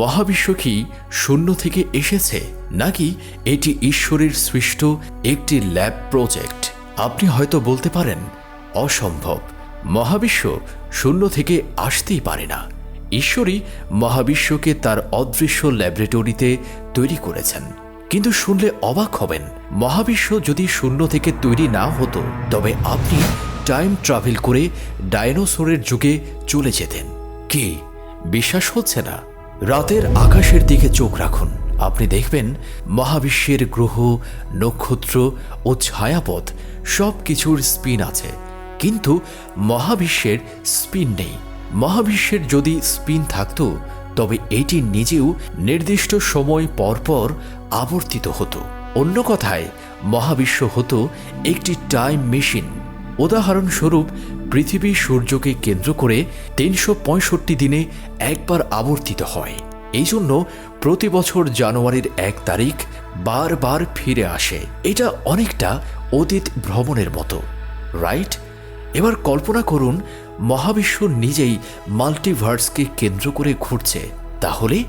মহাবিশ্ব কি শূন্য থেকে এসেছে নাকি এটি ঈশ্বরের সৃষ্ট একটি ল্যাব প্রজেক্ট? আপনি হয়তো বলতে পারেন, অসম্ভব। মহাবিশ্ব শূন্য থেকে আসতেই পারে না। ঈশ্বরই মহাবিশ্বকে তার অদৃশ্য ল্যাবরেটরিতে তৈরি করেছেন। কিন্তু শুনলে অবাক হবেন, মহাবিশ্ব যদি শূন্য থেকে তৈরি না হতো, তবে আপনি টাইম ট্রাভেল করে ডায়নোসরের যুগে চলে যেতেন। কি? বিশ্বাস হচ্ছে না? রাতের আকাশের দিকে চোখ রাখুন। আপনি দেখবেন মহাবিশ্বের গ্রহ, নক্ষত্র ও ছায়াপথ সব কিছুর স্পিন আছে। কিন্তু মহাবিশ্বের স্পিন নেই। মহাবিশ্বের যদি স্পিন থাকতো, তবে এটি নিজেও নির্দিষ্ট সময় পরপর আবর্তিত হতো। অন্য কথায়, মহাবিশ্ব হতো একটি টাইম মেশিন উদাহরণস্বরূপ, পৃথিবী সূর্যকে কেন্দ্র করে তিনশো পঁয়ষট্টি দিনে একবার আবর্তিত হয়। এই জন্য প্রতি বছর জানুয়ারির এক তারিখ বারবার ফিরে আসে। এটা অনেকটা অতীত ভ্রমণের মতো, রাইট? এবার কল্পনা করুন, মহাবিশ্ব নিজেই মাল্টিভার্সকে কেন্দ্র করে ঘুরছে। তাহলে?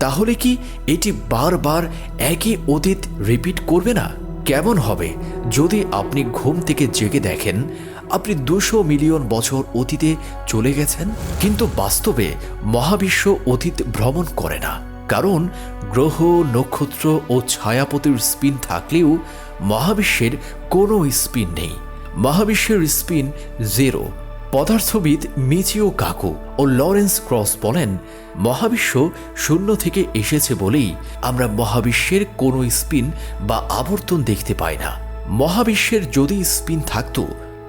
তাহলে কি এটি বারবার একই অতীত রিপিট করবে না? কেমন হবে? যদি আপনি ঘুম থেকে জেগে দেখেন, আপনি দুশো মিলিয়ন বছর অতীতে চলে গেছেন। কিন্তু বাস্তবে মহাবিশ্ব অতীত ভ্রমণ করে না। কারণ গ্রহ, নক্ষত্র ও ছায়াপতির স্পিন থাকলেও মহাবিশ্বের কোনো স্পিন নেই। মহাবিশ্বের স্পিন জিরো। পদার্থবিদ মিচিও কাকু ও লরেন্স ক্রস বলেন, মহাবিশ্ব শূন্য থেকে এসেছে বলেই আমরা মহাবিশ্বের কোনো স্পিন বা আবর্তন দেখতে পাই না। মহাবিশ্বের যদি স্পিন থাকত,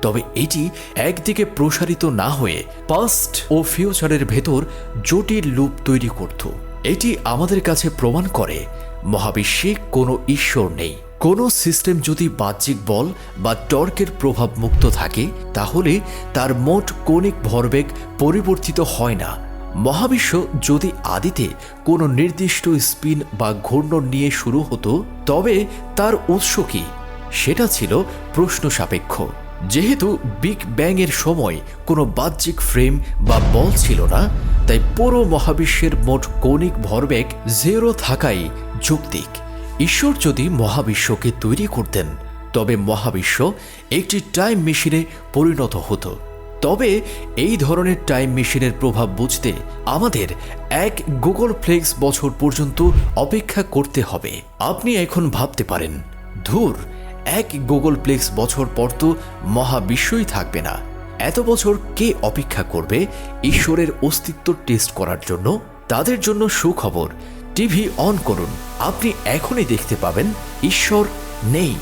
তবে এটি একদিকে প্রসারিত না হয়ে পাস্ট ও ফিউচারের ভেতর জটিল লুপ তৈরি করত। এটি আমাদের কাছে প্রমাণ করে, মহাবিশ্বে কোনো ঈশ্বর নেই। কোনো সিস্টেম যদি বাহ্যিক বল বা টর্কের প্রভাব মুক্ত থাকে, তাহলে তার মোট কৌণিক ভরবেগ পরিবর্তিত হয় না। মহাবিশ্ব যদি আদিতে কোনো নির্দিষ্ট স্পিন বা ঘূর্ণন নিয়ে শুরু হতো, তবে তার উৎস কি? সেটা ছিল প্রশ্ন সাপেক্ষ। যেহেতু বিগ ব্যাংয়ের সময় কোনো বাহ্যিক ফ্রেম বা বল ছিল না, তাই পুরো মহাবিশ্বের মোট কৌণিক ভরবেগ জেরো থাকাই যৌক্তিক। ঈশ্বর যদি মহাবিশ্বকে তৈরি করতেন, তবে মহাবিশ্ব একটি টাইম মেশিনে পরিণত হতো। তবে এই ধরনের টাইম মেশিনের প্রভাব বুঝতে আমাদের এক গুগল ফ্লেক্স বছর পর্যন্ত অপেক্ষা করতে হবে। আপনি এখন ভাবতে পারেন, ধুর, এক গুগল প্লেক্স বছর পর তো মহাবিশ্বই থাকবে না। এত বছর কে অপেক্ষা করবে ঈশ্বরের অস্তিত্ব টেস্ট করার জন্য? তাদের জন্য সুখবর টিভি অন করুন। আপনি এখনই দেখতে পাবেন ঈশ্বর নেই।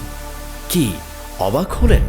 কি অবাক হলেন?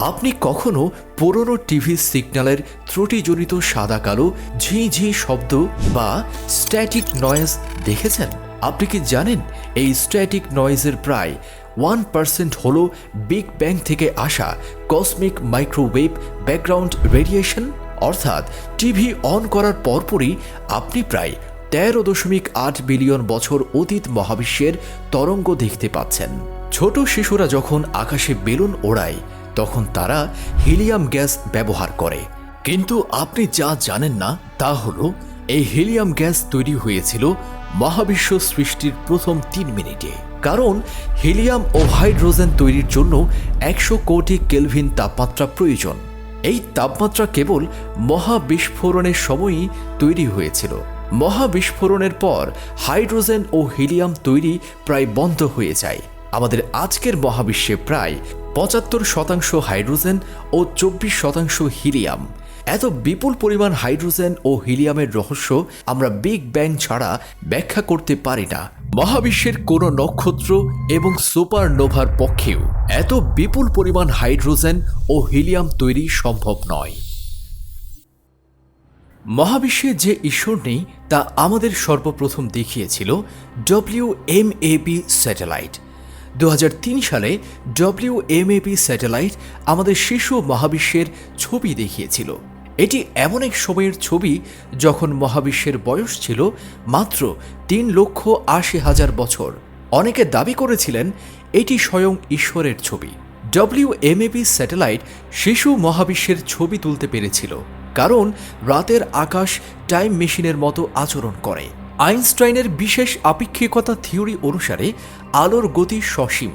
আপনি কখনো পুরনো টিভি সিগন্যালের ত্রুটিজনিত সাদা কালো ঝি ঝি শব্দ বা স্ট্যাটিক নয়েজ দেখেছেন? আপনি কি জানেন? এই স্ট্যাটিক নয়েজের প্রায় ওয়ান পার্সেন্ট হল বিগ ব্যাং থেকে আসা কসমিক মাইক্রোওয়েভ ব্যাকগ্রাউন্ড রেডিয়েশন? অর্থাৎ টিভি অন করার পরপরই আপনি প্রায় তেরো দশমিক আট বিলিয়ন বছর অতীত মহাবিশ্বের তরঙ্গ দেখতে পাচ্ছেন। ছোট শিশুরা যখন আকাশে বেলুন ওড়ায়, তখন তারা হিলিয়াম গ্যাস ব্যবহার করে। কিন্তু আপনি যা জানেন না, তা হলো, এই হিলিয়াম গ্যাস তৈরি হয়েছিল মহাবিশ্ব সৃষ্টির প্রথম তিন মিনিটে। কারণ, হিলিয়াম ও হাইড্রোজেন তৈরির জন্য একশো কোটি কেলভিন তাপমাত্রা প্রয়োজন। এই তাপমাত্রা কেবল মহাবিস্ফোরণের সময়ই তৈরি হয়েছিল। মহাবিস্ফোরণের পর হাইড্রোজেন ও হিলিয়াম তৈরি প্রায় বন্ধ হয়ে যায়। আমাদের আজকের মহাবিশ্বে প্রায় পঁচাত্তর শতাংশ হাইড্রোজেন ও চব্বিশ শতাংশ হিলিয়াম। এত বিপুল পরিমাণ হাইড্রোজেন ও হিলিয়ামের রহস্য আমরা বিগ ব্যাং ছাড়া ব্যাখ্যা করতে পারি না। মহাবিশ্বের কোনো নক্ষত্র এবং সুপার নোভার পক্ষেও এত বিপুল পরিমাণ হাইড্রোজেন ও হিলিয়াম তৈরি সম্ভব নয়। মহাবিশ্বে যে ঈশ্বর নেই, তা আমাদের সর্বপ্রথম দেখিয়েছিল ডব্লিউ এম এপি স্যাটেলাইট। দু হাজার তিন সালে ডব্লিউ এম এপি স্যাটেলাইট আমাদের শিশু মহাবিশ্বের ছবি দেখিয়েছিল। এটি এমন এক সময়ের ছবি যখন মহাবিশ্বের বয়স ছিল মাত্র তিন লক্ষ আশি হাজার বছর। অনেকে দাবি করেছিলেন এটি স্বয়ং ঈশ্বরের ছবি। ডব্লিউ এমএপি স্যাটেলাইট শিশু মহাবিশ্বের ছবি তুলতে পেরেছিল। কারণ রাতের আকাশ টাইম মেশিনের মতো আচরণ করে। আইনস্টাইনের বিশেষ আপেক্ষিকতা থিওরি অনুসারে আলোর গতি সসীম।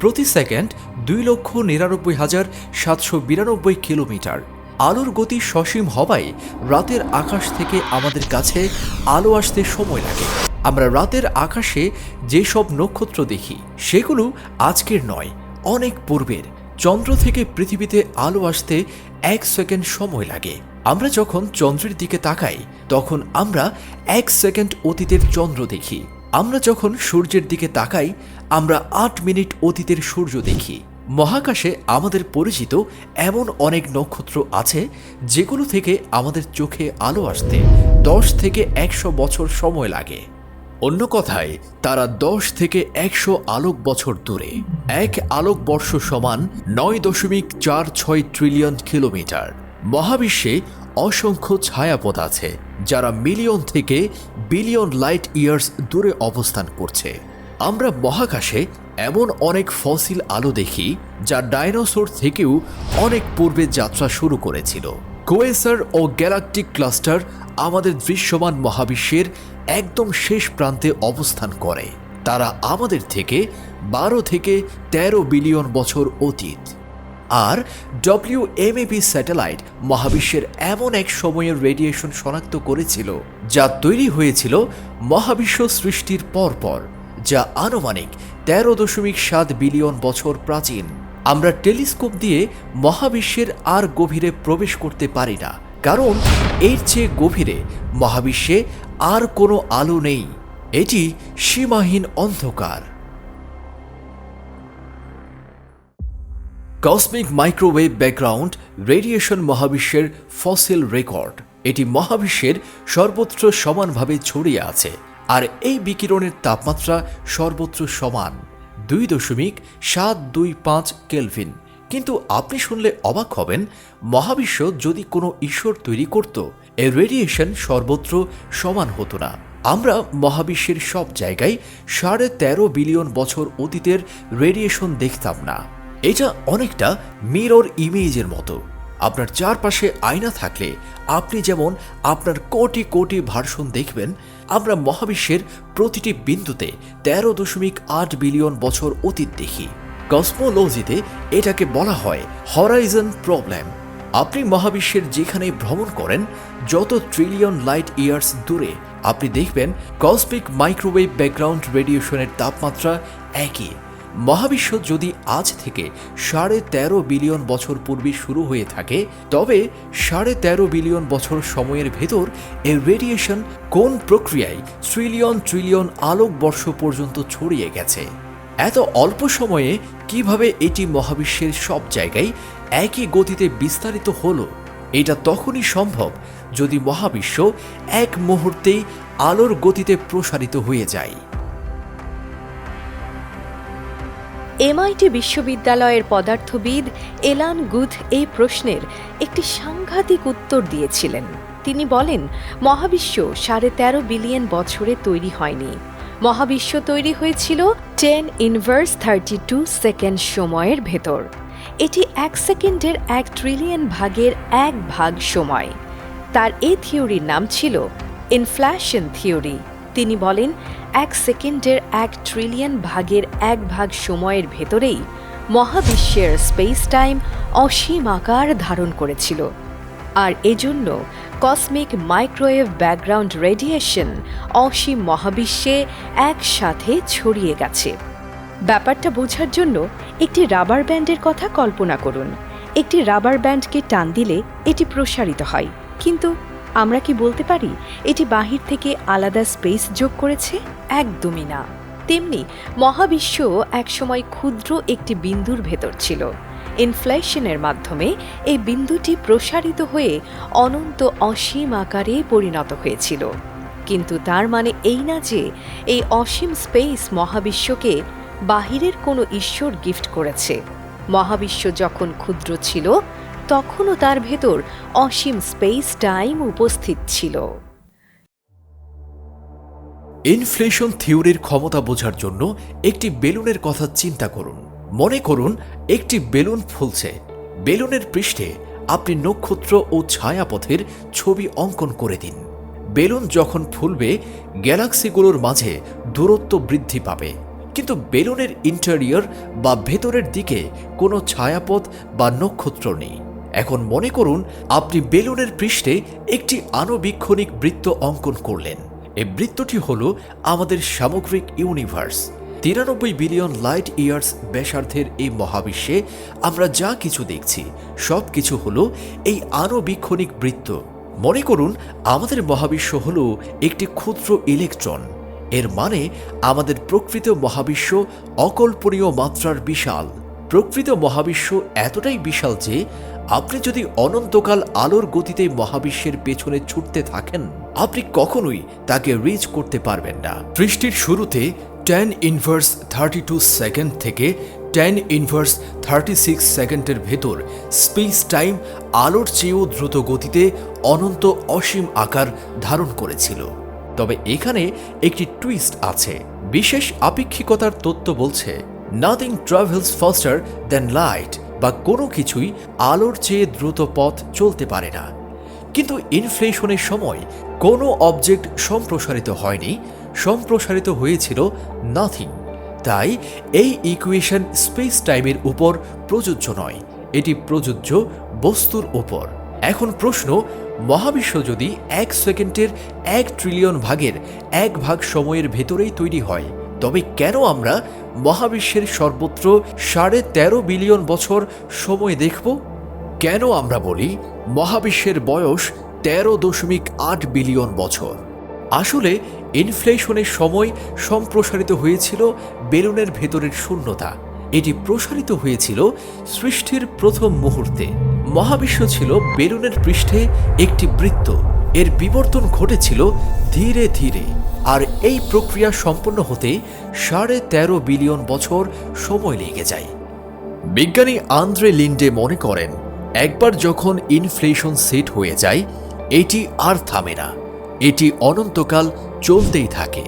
প্রতি সেকেন্ড দুই লক্ষ নিরানব্বই হাজার সাতশো বিরানব্বই কিলোমিটার। আলোর গতি সসীম হওয়ায় রাতের আকাশ থেকে আমাদের কাছে আলো আসতে সময় লাগে। আমরা রাতের আকাশে যেসব নক্ষত্র দেখি, সেগুলো আজকের নয়, অনেক পূর্বের। চন্দ্র থেকে পৃথিবীতে আলো আসতে এক সেকেন্ড সময় লাগে। আমরা যখন চন্দ্রের দিকে তাকাই, তখন আমরা এক সেকেন্ড অতীতের চন্দ্র দেখি। আমরা যখন সূর্যের দিকে তাকাই, আমরা আট মিনিট অতীতের সূর্য দেখি। মহাকাশে আমাদের পরিচিত এমন অনেক নক্ষত্র আছে, যেগুলো থেকে আমাদের চোখে আলো আসতে দশ থেকে একশো বছর সময় লাগে। অন্য কথায়, তারা দশ থেকে একশো আলোক বছর দূরে। এক আলোক বর্ষ সমান নয় দশমিক চার ছয় ট্রিলিয়ন কিলোমিটার মহাবিশ্বে অসংখ্য ছায়াপথ আছে, যারা মিলিয়ন থেকে বিলিয়ন লাইট ইয়ার্স দূরে অবস্থান করছে। আমরা মহাকাশে এমন অনেক ফসিল আলো দেখি, যা ডাইনোসর থেকেও অনেক পূর্বে যাত্রা শুরু করেছিল। কোয়েসার ও গ্যালাকটিক ক্লাস্টার আমাদের দৃশ্যমান মহাবিশ্বের একদম শেষ প্রান্তে অবস্থান করে। তারা আমাদের থেকে বারো থেকে ১৩ বিলিয়ন বছর অতীত। আর ডব্লিউ স্যাটেলাইট মহাবিশ্বের এমন এক সময়ের রেডিয়েশন শনাক্ত করেছিল, যা তৈরি হয়েছিল মহাবিশ্ব সৃষ্টির পরপর, যা আনুমানিক তেরো দশমিক সাত বিলিয়ন বছর প্রাচীন। আমরা টেলিস্কোপ দিয়ে মহাবিশ্বের আর গভীরে প্রবেশ করতে পারি না, কারণ এর চেয়ে গভীরে মহাবিশ্বে আর কোনো আলো নেই। এটি সীমাহীন অন্ধকার। কসমিক মাইক্রোওয়েভ ব্যাকগ্রাউন্ড রেডিয়েশন মহাবিশ্বের ফসিল রেকর্ড এটি মহাবিশ্বের সর্বত্র সমানভাবে ছড়িয়ে আছে, আর এই বিকিরণের তাপমাত্রা সর্বত্র সমান দুই দশমিক সাত দুই পাঁচ কেলভিন। কিন্তু আপনি শুনলে অবাক হবেন, মহাবিশ্ব যদি কোনো ঈশ্বর তৈরি করত, এর রেডিয়েশন সর্বত্র সমান হতো না। আমরা মহাবিশ্বের সব জায়গায় সাড়ে তেরো বিলিয়ন বছর অতীতের রেডিয়েশন দেখতাম না। এটা অনেকটা মিরর ইমেজের মতো। আপনার চারপাশে আয়না থাকলে আপনি যেমন আপনার কোটি কোটি ভার্সন দেখবেন, আমরা মহাবিশ্বের প্রতিটি বিন্দুতে তেরো দশমিক আট বিলিয়ন বছর অতীত দেখি। কসমোলজিতে এটাকে বলা হয় হরাইজন প্রবলেম আপনি মহাবিশ্বের যেখানে ভ্রমণ করেন, যত ট্রিলিয়ন লাইট ইয়ার্স দূরে, আপনি দেখবেন কসমিক মাইক্রোওয়েভ ব্যাকগ্রাউন্ড রেডিয়েশনের তাপমাত্রা একই। মহাবিশ্ব যদি আজ থেকে সাড়ে তেরো বিলিয়ন বছর পূর্বে শুরু হয়ে থাকে, তবে সাড়ে তেরো বিলিয়ন বছর সময়ের ভেতর এর রেডিয়েশন কোন প্রক্রিয়ায় ট্রিলিয়ন ট্রিলিয়ন আলোক বর্ষ পর্যন্ত ছড়িয়ে গেছে? এত অল্প সময়ে কীভাবে এটি মহাবিশ্বের সব জায়গায় একই গতিতে বিস্তারিত হলো? এটা তখনই সম্ভব যদি মহাবিশ্ব এক মুহূর্তেই আলোর গতিতে প্রসারিত হয়ে যায়। এমআইটি বিশ্ববিদ্যালয়ের পদার্থবিদ এলান গুথ এই প্রশ্নের একটি সাংঘাতিক উত্তর দিয়েছিলেন। তিনি বলেন, মহাবিশ্ব সাড়ে তেরো বিলিয়ন বছরে তৈরি হয়নি। মহাবিশ্ব তৈরি হয়েছিল ten inverse thirty two second সময়ের ভেতর। এটি এক সেকেন্ডের এক ট্রিলিয়ন ভাগের এক ভাগ সময়। তার এই থিওরির নাম ছিল ইনফ্ল্যাশন থিওরি। তিনি বলেন, এক সেকেন্ডের এক ট্রিলিয়ন ভাগের এক ভাগ সময়ের ভেতরেই মহাবিশ্বের স্পেস টাইম অসীম আকার ধারণ করেছিল। আর এজন্য কসমিক মাইক্রোওয়েভ ব্যাকগ্রাউন্ড রেডিয়েশন অসীম মহাবিশ্বে একসাথে ছড়িয়ে গেছে। ব্যাপারটা বোঝার জন্য একটি রাবার ব্যান্ডের কথা কল্পনা করুন। একটি রাবার ব্যান্ডকে টান দিলে এটি প্রসারিত হয়। কিন্তু আমরা কি বলতে পারি, এটি বাহির থেকে আলাদা স্পেস যোগ করেছে? একদমই না। তেমনি, মহাবিশ্ব একসময় ক্ষুদ্র একটি বিন্দুর ভেতর ছিল। ইনফ্লেশনের মাধ্যমে এই বিন্দুটি প্রসারিত হয়ে অনন্ত অসীম আকারে পরিণত হয়েছিল। কিন্তু তার মানে এই না যে, এই অসীম স্পেস মহাবিশ্বকে বাহিরের কোনো ঈশ্বর গিফট করেছে। মহাবিশ্ব যখন ক্ষুদ্র ছিল তখনও তার ভেতর অসীম স্পেস টাইম উপস্থিত ছিল। ইনফ্লেশন থিওরির ক্ষমতা বোঝার জন্য একটি বেলুনের কথা চিন্তা করুন। মনে করুন, একটি বেলুন ফুলছে। বেলুনের পৃষ্ঠে আপনি নক্ষত্র ও ছায়াপথের ছবি অঙ্কন করে দিন। বেলুন যখন ফুলবে, গ্যালাক্সিগুলোর মাঝে দূরত্ব বৃদ্ধি পাবে। কিন্তু বেলুনের ইন্টেরিয়র বা ভেতরের দিকে কোনো ছায়াপথ বা নক্ষত্র নেই। এখন মনে করুন, আপনি বেলুনের পৃষ্ঠে একটি আণুবীক্ষণিক বৃত্ত অঙ্কন করলেন। এই বৃত্তটি হল আমাদের সামগ্রিক ইউনিভার্স। তিরানব্বই বিলিয়ন লাইট ইয়ার্স ব্যাসার্ধের এই মহাবিশ্বে আমরা যা কিছু দেখছি, সব কিছু হল এই আণুবীক্ষণিক বৃত্ত। মনে করুন, আমাদের মহাবিশ্ব হল একটি ক্ষুদ্র ইলেকট্রন। এর মানে আমাদের প্রকৃত মহাবিশ্ব অকল্পনীয় মাত্রার বিশাল। প্রকৃত মহাবিশ্ব এতটাই বিশাল যে আপনি যদি অনন্তকাল আলোর গতিতে মহাবিশ্বের পেছনে ছুটতে থাকেন, আপনি কখনোই তাকে রিচ করতে পারবেন না। সৃষ্টির শুরুতে ten inverse thirty two second থেকে টেন ইনভার্স থার্টি সিক্স সেকেন্ডের ভেতর স্পেস টাইম আলোর চেয়েও দ্রুত গতিতে অনন্ত অসীম আকার ধারণ করেছিল। তবে এখানে একটি টুইস্ট আছে। বিশেষ আপেক্ষিকতার তত্ত্ব বলছে nothing travels faster than light বা কোনো কিছুই আলোর চেয়ে দ্রুত পথ চলতে পারে না। কিন্তু ইনফ্লেশনের সময় কোনো অবজেক্ট সম্প্রসারিত হয়নি, সম্প্রসারিত হয়েছিল নাথিং তাই এই ইকুয়েশন স্পেস টাইমের উপর প্রযোজ্য নয়, এটি প্রযোজ্য বস্তুর উপর। এখন প্রশ্ন, মহাবিশ্ব যদি এক সেকেন্ডের এক ট্রিলিয়ন ভাগের এক ভাগ সময়ের ভেতরেই তৈরি হয়, তবে কেন আমরা মহাবিশ্বের সর্বত্র সাড়ে তেরো বিলিয়ন বছর সময় দেখব? কেন আমরা বলি মহাবিশ্বের বয়স তেরো দশমিক আট বিলিয়ন বছর? আসলে ইনফ্লেশনের সময় সম্প্রসারিত হয়েছিল বেলুনের ভেতরের শূন্যতা। এটি প্রসারিত হয়েছিল সৃষ্টির প্রথম মুহূর্তে। মহাবিশ্ব ছিল বেলুনের পৃষ্ঠে একটি বৃত্ত। এর বিবর্তন ঘটেছিল ধীরে ধীরে। আর এই প্রক্রিয়া সম্পন্ন হতে সাড়ে তেরো বিলিয়ন বছর সময় লেগে যায়। বিজ্ঞানী আন্দ্রে লিন্ডে মনে করেন, একবার যখন ইনফ্লেশন সেট হয়ে যায়, এটি আর থামে না, এটি অনন্তকাল চলতেই থাকে।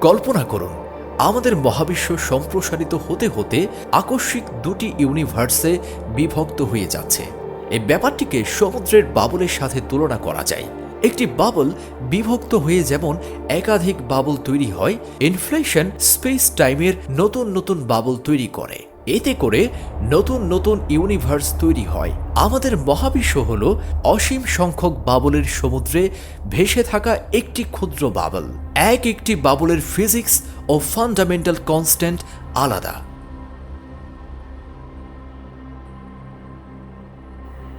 কল্পনা করুন, আমাদের মহাবিশ্ব সম্প্রসারিত হতে হতে আকস্মিক দুটি ইউনিভার্সে বিভক্ত হয়ে যাচ্ছে। এই ব্যাপারটিকে সমুদ্রের বাবলের সাথে তুলনা করা যায়। একটি বাবল বিভক্ত হয়ে যেমন একাধিক বাবল তৈরি হয় ইনফ্লেশন স্পেস টাইমের নতুন নতুন বাবল তৈরি করে। এতে করে নতুন নতুন ইউনিভার্স তৈরি হয়। আমাদের মহাবিশ্ব হল অসীম সংখ্যক বাবলের সমুদ্রে ভেসে থাকা একটি ক্ষুদ্র বাবল। এক একটি বাবলের ফিজিক্স ও ফান্ডামেন্টাল কনস্ট্যান্ট আলাদা।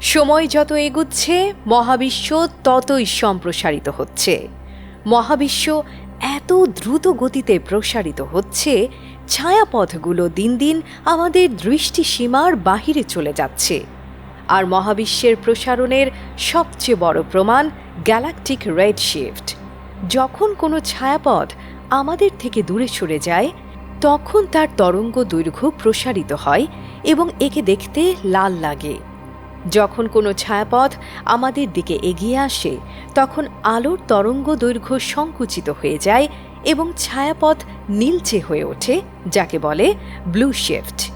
সময় যত এগুচ্ছে, মহাবিশ্ব ততই সম্প্রসারিত হচ্ছে। মহাবিশ্ব এত দ্রুত গতিতে প্রসারিত হচ্ছে, ছায়াপথগুলো দিন দিন আমাদের দৃষ্টিসীমার বাহিরে চলে যাচ্ছে। আর মহাবিশ্বের প্রসারণের সবচেয়ে বড় প্রমাণ গ্যালাকটিক রেড শিফট। যখন কোনো ছায়াপথ আমাদের থেকে দূরে সরে যায়, তখন তার তরঙ্গ দৈর্ঘ্য প্রসারিত হয় এবং একে দেখতে লাল লাগে। যখন কোনো ছায়াপথ আমাদের দিকে এগিয়ে আসে, তখন আলোর তরঙ্গ দৈর্ঘ্য সংকুচিত হয়ে যায় এবং ছায়াপথ নীলচে হয়ে ওঠে, যাকে বলে ব্লু শিফট।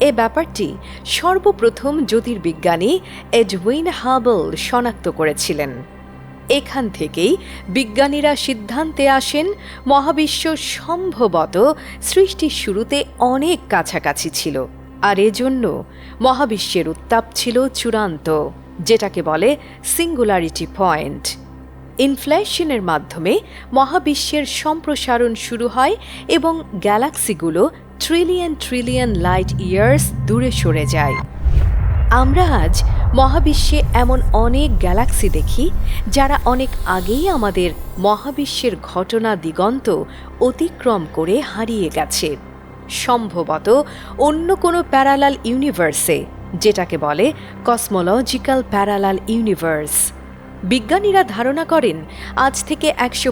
এ ব্যাপারটি সর্বপ্রথম জ্যোতির্বিজ্ঞানী এডউইন হাবল শনাক্ত করেছিলেন। এখান থেকেই বিজ্ঞানীরা সিদ্ধান্তে আসেন, মহাবিশ্ব সম্ভবত সৃষ্টির শুরুতে অনেক কাছাকাছি ছিল। আর এজন্য মহাবিশ্বের উত্তাপ ছিল চূড়ান্ত, যেটাকে বলে সিঙ্গুলারিটি পয়েন্ট ইনফ্লেশনের মাধ্যমে মহাবিশ্বের সম্প্রসারণ শুরু হয় এবং গ্যালাক্সিগুলো ট্রিলিয়ন ট্রিলিয়ন লাইট ইয়ার্স দূরে সরে যায়। আমরা আজ মহাবিশ্বে এমন অনেক গ্যালাক্সি দেখি, যারা অনেক আগেই আমাদের মহাবিশ্বের ঘটনা দিগন্ত অতিক্রম করে হারিয়ে গেছে। সম্ভবত অন্য কোনো প্যারালাল ইউনিভার্সে, যেটাকে বলে কসমোলজিক্যাল প্যারালাল ইউনিভার্স। বিজ্ঞানীরা ধারণা করেন, আজ থেকে একশো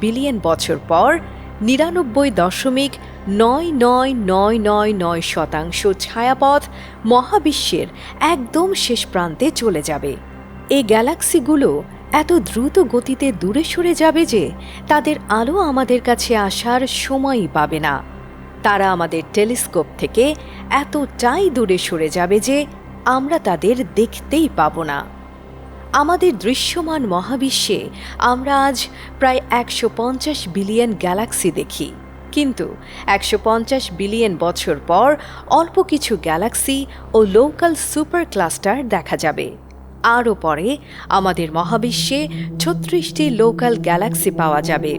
বিলিয়ন বছর পর নিরানব্বই দশমিক নয় নয় নয় নয় নয় শতাংশ ছায়াপথ মহাবিশ্বের একদম শেষ প্রান্তে চলে যাবে। এই গ্যালাক্সিগুলো এত দ্রুত গতিতে দূরে সরে যাবে যে তাদের আলো আমাদের কাছে আসার সময়ই পাবে না। তারা আমাদের টেলিস্কোপ থেকে এতটাই দূরে সরে যাবে যে আমরা তাদের দেখতেই পাব না। আমাদের দৃশ্যমান মহাবিশ্বে আমরা আজ প্রায় একশো পঞ্চাশ বিলিয়ন গ্যালাক্সি দেখি। কিন্তু একশো পঞ্চাশ বিলিয়ন বছর পর অল্প কিছু গ্যালাক্সি ও লোকাল সুপার ক্লাস্টার দেখা যাবে। আরও পরে আমাদের মহাবিশ্বে ছত্রিশটি লোকাল গ্যালাক্সি পাওয়া যাবে।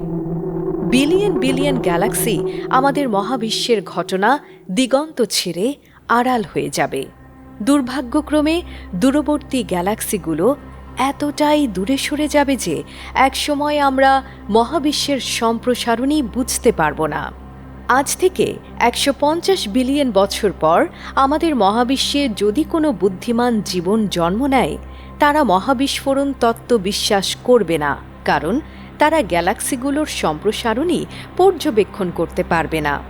বিলিয়ন বিলিয়ন গ্যালাক্সি আমাদের মহাবিশ্বের ঘটনা দিগন্ত ছেড়ে আড়াল হয়ে যাবে। দুর্ভাগ্যক্রমে দূরবর্তী গ্যালাক্সিগুলো এতটাই দূরে সরে যাবে যে একসময় আমরা মহাবিশ্বের সম্প্রসারণই বুঝতে পারব না। আজ থেকে একশো পঞ্চাশ বিলিয়ন বছর পর আমাদের মহাবিশ্বে যদি কোনো বুদ্ধিমান জীবন জন্ম নেয়, তারা মহাবিস্ফোরণ তত্ত্ব বিশ্বাস করবে না, কারণ তারা গ্যালাক্সিগুলোর সম্প্রসারণই পর্যবেক্ষণ করতে পারবে না।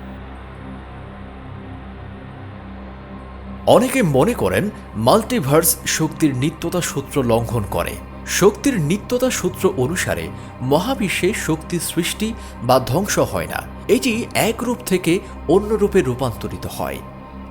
অনেকে মনে করেন মাল্টিভার্স শক্তির নিত্যতা সূত্র লঙ্ঘন করে। শক্তির নিত্যতা সূত্র অনুসারে মহাবিশ্বে শক্তি সৃষ্টি বা ধ্বংস হয় না। এটি এক রূপ থেকে অন্য রূপে রূপান্তরিত হয়।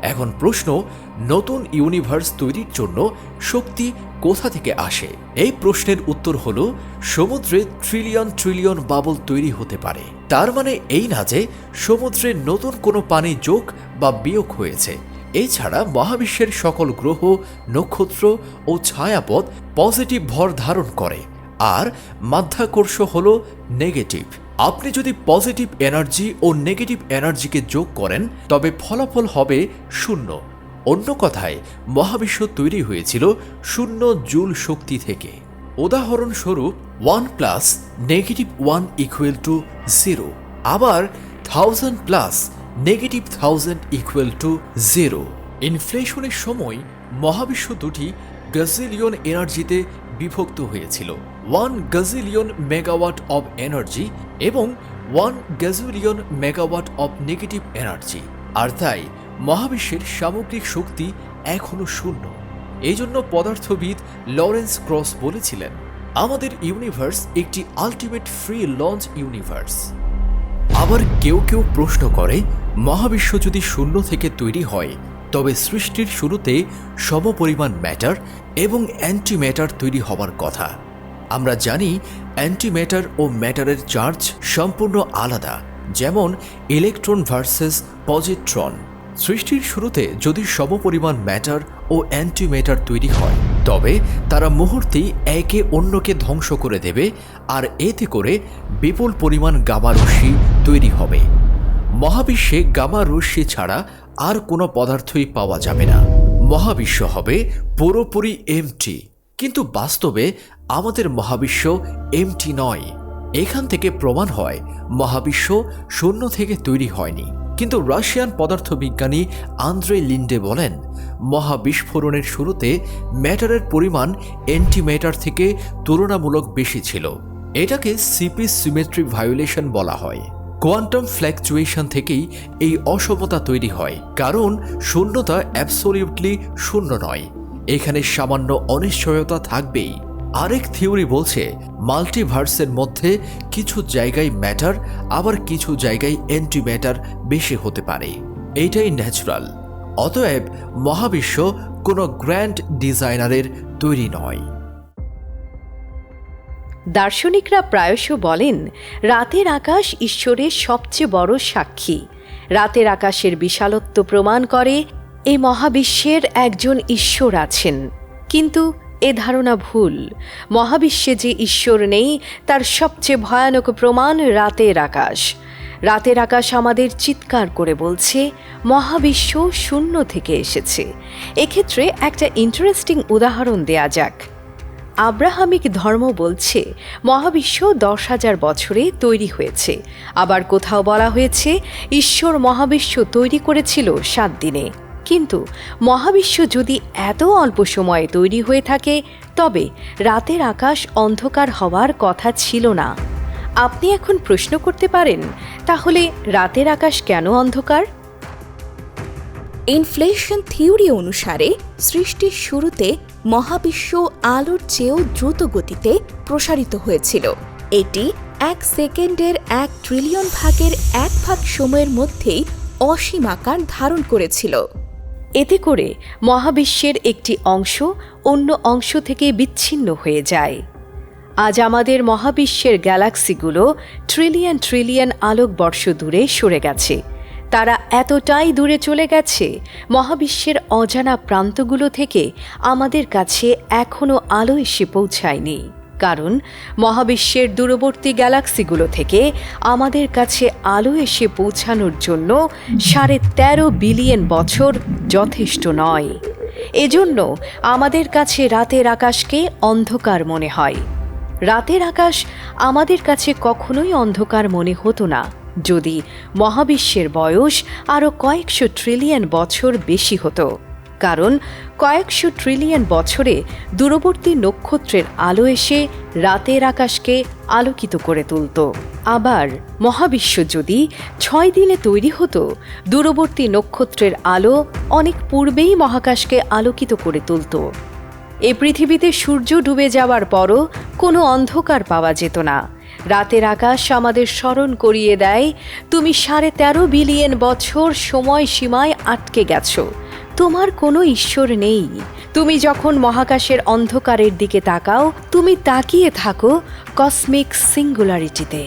এখন প্রশ্ন, নতুন ইউনিভার্স তৈরির জন্য শক্তি কোথা থেকে আসে? এই প্রশ্নের উত্তর হল, সমুদ্রে ট্রিলিয়ন ট্রিলিয়ন বাবল তৈরি হতে পারে। তার মানে এই না যে সমুদ্রে নতুন কোনো পানি যোগ বা বিয়োগ হয়েছে। এছাড়া মহাবিশ্বের সকল গ্রহ, নক্ষত্র ও ছায়াপথ পজিটিভ ভর ধারণ করে। আর মাধ্যাকর্ষ হল নেগেটিভ আপনি যদি পজিটিভ এনার্জি ও নেগেটিভ এনার্জিকে যোগ করেন, তবে ফলাফল হবে শূন্য। অন্য কথায়, মহাবিশ্ব তৈরি হয়েছিল শূন্য জুল শক্তি থেকে। উদাহরণস্বরূপ, one plus negative one equal to zero. আবার, thousand plus negative thousand equal to zero. ইনফ্লেশনের সময় মহাবিশ্ব দুটি গাজিলিয়ন এনার্জিতে বিভক্ত হয়েছিল। One gazillion megawatt of energy এবং one gazillion megawatt of negative energy আর তাই, মহাবিশ্বের সামগ্রিক শক্তি এখনও শূন্য। এই জন্য পদার্থবিদ লরেন্স ক্রস বলেছিলেন, আমাদের ইউনিভার্স একটি আলটিমেট ফ্রি লঞ্চ ইউনিভার্স আবার কেউ কেউ প্রশ্ন করে, মহাবিশ্ব যদি শূন্য থেকে তৈরি হয়, তবে সৃষ্টির শুরুতে সমপরিমাণ ম্যাটার এবং অ্যান্টি ম্যাটার তৈরি হবার কথা। আমরা জানি অ্যান্টি ম্যাটার ও ম্যাটারের চার্জ সম্পূর্ণ আলাদা, যেমন ইলেকট্রন ভার্সেস পজিট্রন। সৃষ্টির শুরুতে যদি সমপরিমাণ ম্যাটার ও অ্যান্টি ম্যাটার তৈরি হয়, তবে তারা মুহূর্তেই একে অন্যকে ধ্বংস করে দেবে আর এতে করে বিপুল পরিমাণ গামা রশ্মি তৈরি হবে। মহাবিশ্বে গামা রশ্মি ছাড়া আর কোনো পদার্থই পাওয়া যাবে না। মহাবিশ্ব হবে পুরোপুরি এমটি কিন্তু বাস্তবে আমাদের মহাবিশ্ব এমটি নয়। এখান থেকে প্রমাণ হয়, মহাবিশ্ব শূন্য থেকে তৈরি হয়নি। কিন্তু রাশিয়ান পদার্থবিজ্ঞানী আন্দ্রে লিন্ডে বলেন, মহাবিস্ফোরণের শুরুতে ম্যাটারের পরিমাণ অ্যান্টিম্যাটার থেকে তুলনামূলক বেশি ছিল। এটাকে সিপি সিমেট্রি ভায়োলেশন বলা হয়। কোয়ান্টাম ফ্ল্যাকচুয়েশন থেকেই এই অসমতা তৈরি হয়, কারণ শূন্যতা অ্যাবসোলিউটলি শূন্য নয়। এখানে সামান্য অনিশ্চয়তা থাকবেই। আরেক থিওরি বলছে, মাল্টিভার্সের মধ্যে কিছু জায়গায় ম্যাটার, আবার কিছু জায়গায় অ্যান্টি ম্যাটার বেশি হতে পারে। এইটাই ন্যাচারাল অতএব মহাবিশ্ব কোনো গ্র্যান্ড ডিজাইনারের তৈরি নয়। দার্শনিকরা প্রায়শ বলেন, রাতের আকাশ ঈশ্বরের সবচেয়ে বড় সাক্ষী। রাতের আকাশের বিশালত্ব প্রমাণ করে এই মহাবিশ্বের একজন ঈশ্বর আছেন। কিন্তু এ ধারণা ভুল। মহাবিশ্বে যে ঈশ্বর নেই, তার সবচেয়ে ভয়ানক প্রমাণ রাতের আকাশ। রাতের আকাশ আমাদের চিৎকার করে বলছে, মহাবিশ্ব শূন্য থেকে এসেছে। এক্ষেত্রে একটা ইন্টারেস্টিং উদাহরণ দেয়া যাক। আব্রাহামিক ধর্ম বলছে, মহাবিশ্ব দশ হাজার বছরে তৈরি হয়েছে। আবার কোথাও বলা হয়েছে, ঈশ্বর মহাবিশ্ব তৈরি করেছিল সাত দিনে। কিন্তু মহাবিশ্ব যদি এত অল্প সময়ে তৈরি হয়ে থাকে, তবে রাতের আকাশ অন্ধকার হওয়ার কথা ছিল না। আপনি এখন প্রশ্ন করতে পারেন, তাহলে রাতের আকাশ কেন অন্ধকার? ইনফ্লেশন থিওরি অনুসারে সৃষ্টির শুরুতে মহাবিশ্ব আলোর চেয়েও দ্রুত গতিতে প্রসারিত হয়েছিল। এটি এক সেকেন্ডের এক ট্রিলিয়ন ভাগের এক ভাগ সময়ের মধ্যেই অসীম আকার ধারণ করেছিল। এতে করে মহাবিশ্বের একটি অংশ অন্য অংশ থেকে বিচ্ছিন্ন হয়ে যায়। আজ আমাদের মহাবিশ্বের গ্যালাক্সিগুলো ট্রিলিয়ন ট্রিলিয়ন আলোকবর্ষ দূরে সরে গেছে। তারা এতটাই দূরে চলে গেছে, মহাবিশ্বের অজানা প্রান্তগুলো থেকে আমাদের কাছে এখনও আলো এসে পৌঁছায়নি। কারণ মহাবিশ্বের দূরবর্তী গ্যালাক্সিগুলো থেকে আমাদের কাছে আলো এসে পৌঁছানোর জন্য সাড়ে তেরো বিলিয়ন বছর যথেষ্ট নয়। এজন্য আমাদের কাছে রাতের আকাশকে অন্ধকার মনে হয়। রাতের আকাশ আমাদের কাছে কখনোই অন্ধকার মনে হতো না, যদি মহাবিশ্বের বয়স আরও কয়েকশো ট্রিলিয়ন বছর বেশি হতো। কারণ কয়েকশো ট্রিলিয়ন বছরে দূরবর্তী নক্ষত্রের আলো এসে রাতের আকাশকে আলোকিত করে তুলত। আবার মহাবিশ্ব যদি ছয় দিনে তৈরি হতো, দূরবর্তী নক্ষত্রের আলো অনেক পূর্বেই মহাকাশকে আলোকিত করে তুলত। এ পৃথিবীতে সূর্য ডুবে যাওয়ার পরও কোনো অন্ধকার পাওয়া যেত না। রাতের আকাশ আমাদের স্মরণ করিয়ে দেয়, তুমি সাড়ে তেরো বিলিয়ন বছর সময় সীমায় আটকে গেছো। তোমার কোনো ঈশ্বর নেই। তুমি যখন মহাকাশের অন্ধকারের দিকে তাকাও, তুমি তাকিয়ে থাকো কসমিক সিঙ্গুলারিটিতে